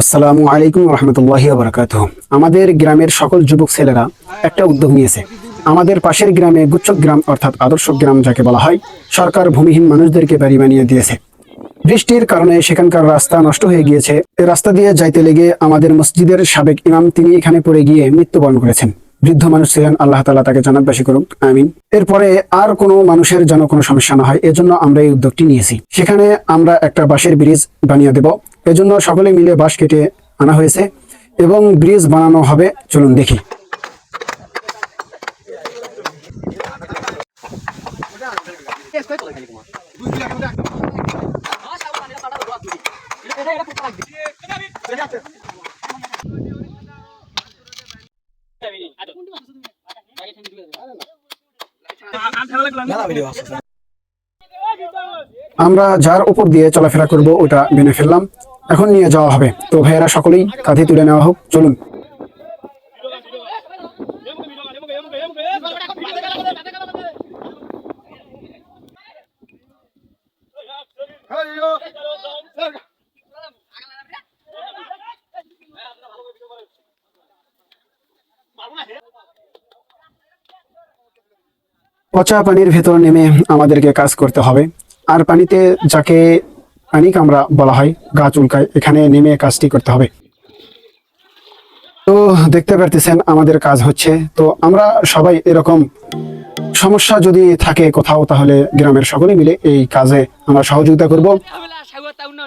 আসসালামু আলাইকুম রহমতুল্লাহ বারকাত আমাদের গ্রামের সকল যুবক ছেলেরা একটা উদ্যোগ নিয়েছে। আমাদের পাশের গ্রামে গুচ্ছ গ্রাম অর্থাৎ আদর্শ গ্রাম যাকে বলা হয়, সরকার ভূমিহীন মানুষদেরকে বাড়ি বানিয়ে দিয়েছে। বৃষ্টির কারণে সেখানকার রাস্তা নষ্ট হয়ে গিয়েছে। রাস্তা দিয়ে যাইতে লেগে আমাদের মসজিদের সাবেক ইমাম তিনি এখানে পড়ে গিয়ে মৃত্যুবরণ করেছেন। বৃদ্ধ মানুষ ছিলেন, আল্লাহ তালা তাকে জানাতবাসী করুন আমিন। এরপরে আর কোনো মানুষের যেন কোনো সমস্যা না হয়, এজন্য আমরা এই উদ্যোগটি নিয়েছি। সেখানে আমরা একটা বাঁশের ব্রিজ বানিয়ে দেব। এজন্য সকলে মিলে বাঁশ কেটে আনা হয়েছে এবং ব্রিজ বানানো হবে। চলুন দেখি। আমরা যার উপর দিয়ে চলাফেরা করব, ওটা বেনে ফেললাম। এখন নিয়ে যাওয়া হবে। তো ভাইয়েরা সকলেই কাঁধে তুলে নেওয়া হোক। চলুন। পচা পানির ভেতর নেমে আমাদেরকে কাজ করতে হবে। আর পানিতে যাকে পানি কামড়া বলা হয় গাছ উল্কায় এখানে নেমে কাজটি করতে হবে। তো দেখতে পারতেছেন, আমাদের কাজ হচ্ছে, তো আমরা সবাই এরকম সমস্যা যদি থাকে কোথাও, তাহলে গ্রামের সকলে মিলে এই কাজে আমরা সহযোগিতা করব। না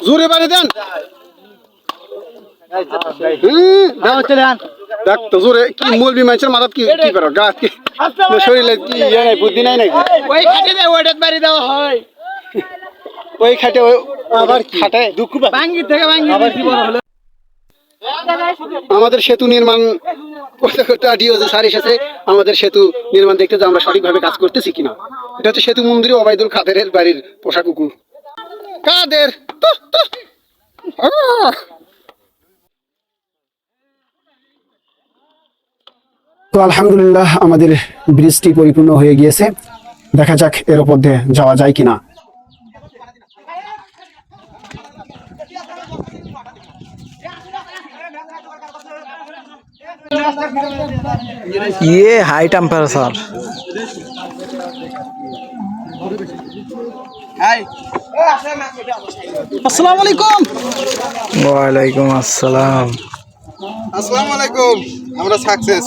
জোরে পানি দেন। দেখ তো জোরে কি মলবি মানুষের মাথাত কি কি করো? গাছ কি শরীরে কি ইয়ে নাই বুদ্ধি নাই নাকি? ওই খাটে দেয় বাড়ি দেওয়া হয়। ওই খাটে আবার খাটে দুঃখ ভাঙ্গি থেকে ভাঙ্গি বেশি বড় হলো? আমাদের সেতু নির্মাণ আমাদের সেতু নির্মাণ দেখতে যে আমরা সঠিকভাবে কাজ করতেছি কিনা। এটা হচ্ছে সেতু মন্দিরে ওবায়দুল কাদেরের বাড়ির পোষা কুকুর। কাদের! তো আলহামদুলিল্লাহ আমাদের ব্রিজটি পরিপূর্ণ হয়ে গিয়েছে। দেখা যাক এর দিয়ে যাওয়া যায় কিনা। ये हाई टेम्परेचर আসসালামু আলাইকুম ওয়ালাইকুম আসসালাম আসসালামু আলাইকুম আমরা সাকসেস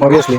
অবভিয়াসলি